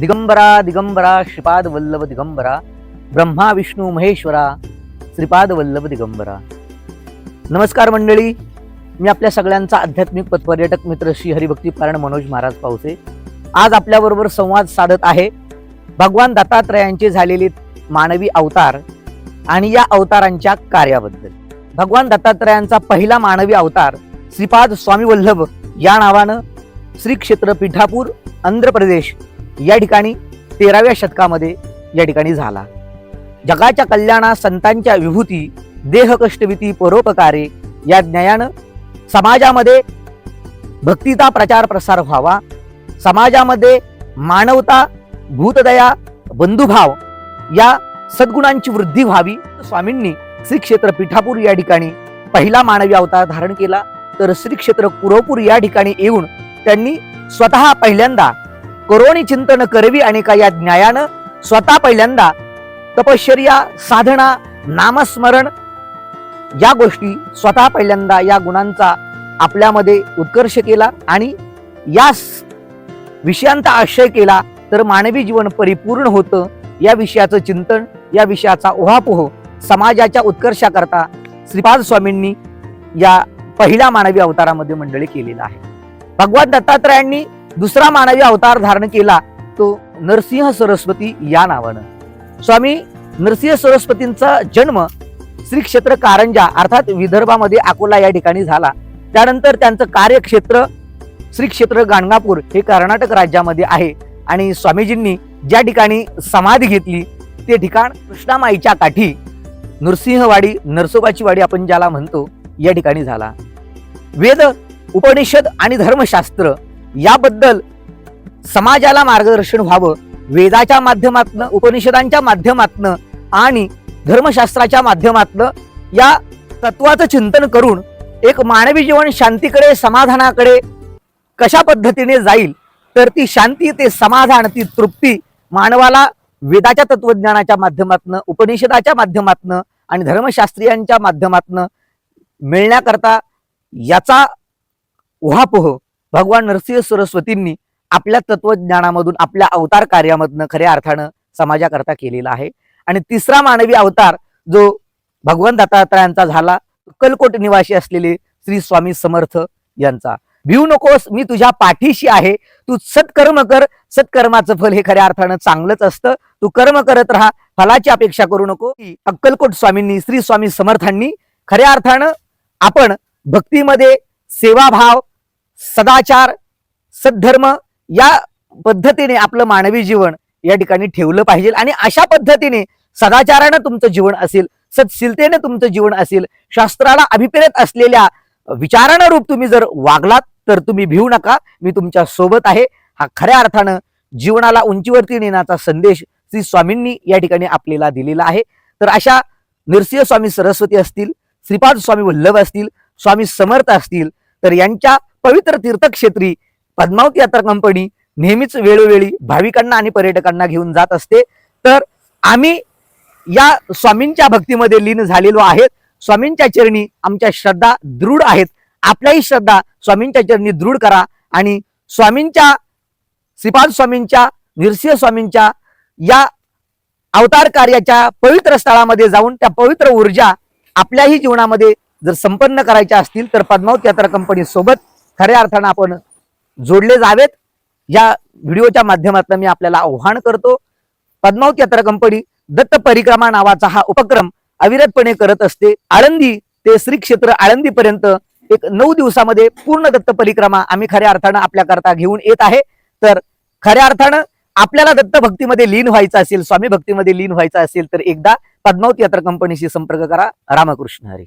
दिगंबरा दिगंबरा श्रीपाद वल्लभ दिगंबरा ब्रह्मा विष्णू महेश्वरा श्रीपाद वल्लभ दिगंबरा. नमस्कार मंडळी. मी आपल्या सगळ्यांचा आध्यात्मिक पथपर्यटक मित्र श्री हरिभक्ती पारण मनोज महाराज पावसे. आज आपल्याबरोबर संवाद साधत आहे भगवान दत्तात्रयांचे झालेले मानवी अवतार आणि या अवतारांच्या कार्याबद्दल. भगवान दत्तात्रयांचा पहिला मानवी अवतार श्रीपाद स्वामी वल्लभ या नावानं श्री क्षेत्र पिठापूर आंध्र प्रदेश या ठिकाणी तेराव्या शतकामध्ये या ठिकाणी झाला. जगाच्या कल्याणा संतांच्या विभूती देह कष्टविती परोपकारे या ज्ञायानं समाजामध्ये भक्तीचा प्रचार प्रसार व्हावा. समाजामध्ये मानवता भूतदया बंधुभाव या सद्गुणांची वृद्धी व्हावी. स्वामींनी श्री क्षेत्र पिठापूर या ठिकाणी पहिला मानवी अवतार धारण केला. तर श्री क्षेत्र कुरवपूर या ठिकाणी येऊन त्यांनी स्वतः पहिल्यांदा करोणी चिंतन करवी आणि का या ज्ञायानं स्वतः पहिल्यांदा तपश्चर्या साधना नामस्मरण या गोष्टी स्वतः पहिल्यांदा या गुणांचा आपल्यामध्ये उत्कर्ष केला आणि या विषयांचा आशय केला तर मानवी जीवन परिपूर्ण होतं. या विषयाचं चिंतन या विषयाचा ओहापोह समाजाच्या उत्कर्षाकरता श्रीपाद स्वामींनी या पहिल्या मानवी अवतारामध्ये मंडळी केलेला आहे. भगवान दत्तात्रयांनी दुसरा मानवी अवतार धारण केला तो नरसिंह सरस्वती या नावानं. स्वामी नरसिंह सरस्वतींचा जन्म श्री क्षेत्र कारंजा अर्थात विदर्भामध्ये अकोला या ठिकाणी झाला. त्यानंतर त्यांचं कार्यक्षेत्र श्री क्षेत्र गाणगापूर हे कर्नाटक राज्यामध्ये आहे. आणि स्वामीजींनी ज्या ठिकाणी समाधी घेतली ते ठिकाण कृष्णामाईच्या काठी नृसिंहवाडी नरसोबाची वाडी आपण ज्याला म्हणतो या ठिकाणी झाला. वेद उपनिषद आणि धर्मशास्त्र याबद्दल समाजाला मार्गदर्शन व्हावं वेदाच्या माध्यमातनं उपनिषदांच्या माध्यमातनं आणि धर्मशास्त्राच्या माध्यमातनं या तत्वाचं चिंतन करून एक मानवी जीवन शांतीकडे समाधानाकडे कशा पद्धतीने जाईल तर ती शांती ते समाधान ती तृप्ती मानवाला वेदाच्या तत्वज्ञानाच्या माध्यमातनं उपनिषदाच्या माध्यमातनं आणि धर्मशास्त्रीयांच्या माध्यमातनं मिळण्याकरता याचा उहापोह भगवान नरसिंह सरस्वतींनी आपल्या तत्वज्ञानामधून आपल्या अवतार कार्यामधनं खऱ्या अर्थानं समाजाकरता केलेला आहे. आणि तिसरा मानवी अवतार जो भगवान दत्तात्रयांचा झाला कलकोट निवासी असलेले श्री स्वामी समर्थ यांचा. भिऊ नकोस मी तुझ्या पाठीशी आहे. तू सत्कर्म कर सत्कर्माचं फल हे खऱ्या अर्थानं चांगलंच असतं. तू कर्म करत राहा फलाची अपेक्षा करू नको. अक्कलकोट स्वामींनी श्री स्वामी समर्थांनी खऱ्या अर्थानं आपण भक्तीमध्ये सेवाभाव सदाचार सद्धर्म या पद्धतीने आपलं मानवी जीवन या ठिकाणी ठेवलं पाहिजे आणि अशा पद्धतीने सदाचारानं तुमचं जीवन असेल सत्शीलतेने तुमचं जीवन असेल शास्त्राला अभिप्रेत असलेल्या विचारानं रूप तुम्ही जर वागलात तर तुम्ही भिवू नका. मी तुमच्यासोबत आहे. हा खऱ्या अर्थानं जीवनाला उंचीवरती नेण्याचा संदेश श्री स्वामींनी या ठिकाणी आपल्याला दिलेला आहे. तर अशा नरसिंह स्वामी सरस्वती असतील श्रीपाद स्वामी वल्लभ असतील स्वामी समर्थ असतील तर यांच्या पवित्र तीर्थक्षेत्री पद्मावती यात्रा कंपनी नेहमीच वेळोवेळी भाविकांना आणि पर्यटकांना घेऊन जात असते. तर आम्ही या स्वामींच्या भक्तीमध्ये लीन झालेलो आहेत. स्वामींच्या चरणी आमच्या श्रद्धा दृढ आहेत. आपल्याही श्रद्धा स्वामींच्या चरणी दृढ करा आणि स्वामींच्या श्रीपाद स्वामींच्या नृसिंह स्वामींच्या या अवतार कार्याच्या पवित्र स्थळामध्ये जाऊन त्या पवित्र ऊर्जा आपल्याही जीवनामध्ये जर संपन्न करायच्या असतील तर पद्मावत यात्रा कंपनी सोबत खऱ्या अर्थानं आपण जोडले जावेत. या व्हिडिओच्या माध्यमातून मी आपल्याला आव्हान करतो. पद्मावत यात्रा कंपनी दत्त परिक्रमा नावाचा हा उपक्रम अविरतपणे करत असते. आळंदी ते श्री क्षेत्र आळंदी पर्यंत एक नऊ दिवसामध्ये पूर्ण दत्त परिक्रमा आम्ही खऱ्या अर्थानं आपल्याकरता घेऊन येत आहे. तर खऱ्या अर्थानं आपल्याला दत्त भक्तीमध्ये लीन व्हायचं असेल स्वामी भक्तीमध्ये लीन व्हायचं असेल तर एकदा पद्मावती यात्रा कंपनीशी संपर्क करा. रामकृष्ण हरी.